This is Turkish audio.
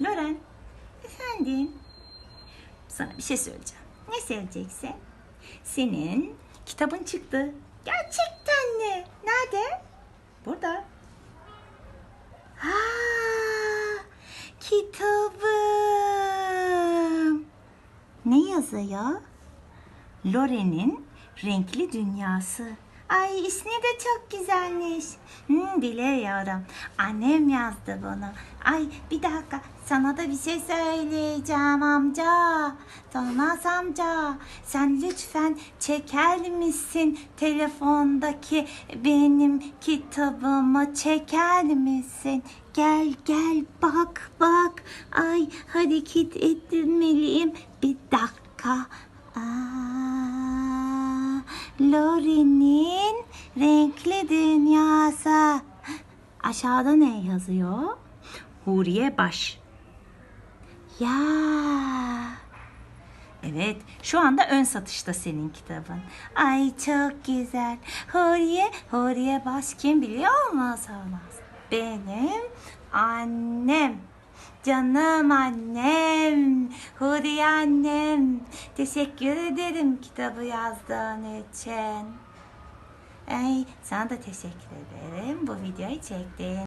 Loren, efendim. Sana bir şey söyleyeceğim. Ne söyleyeceksin? Senin kitabın çıktı. Gerçekten mi? Nerede? Burada. Ha, kitabım. Ne yazıyor? Loren'in renkli dünyası. Ay ismi de çok güzelmiş. Hmm, biliyorum. Annem yazdı bunu. Ay bir dakika sana da bir şey söyleyeceğim amca. Thomas amca sen lütfen çeker misin telefondaki benim kitabımı çeker misin? Gel gel bak bak. Ay hareket ettirmeliyim. Bir dakika. Aa, Lori'nin renkli dünyası. Aşağıda ne yazıyor? Huriye Baş. Ya. Evet, şu anda ön satışta senin kitabın. Ay çok güzel. Huriye, Huriye Baş kim biliyor musunuz? Benim annem. Canım annem, Huriye annem. Teşekkür ederim kitabı yazdığın için. Ay, sana da teşekkür ederim. Bu videoyu çektiğin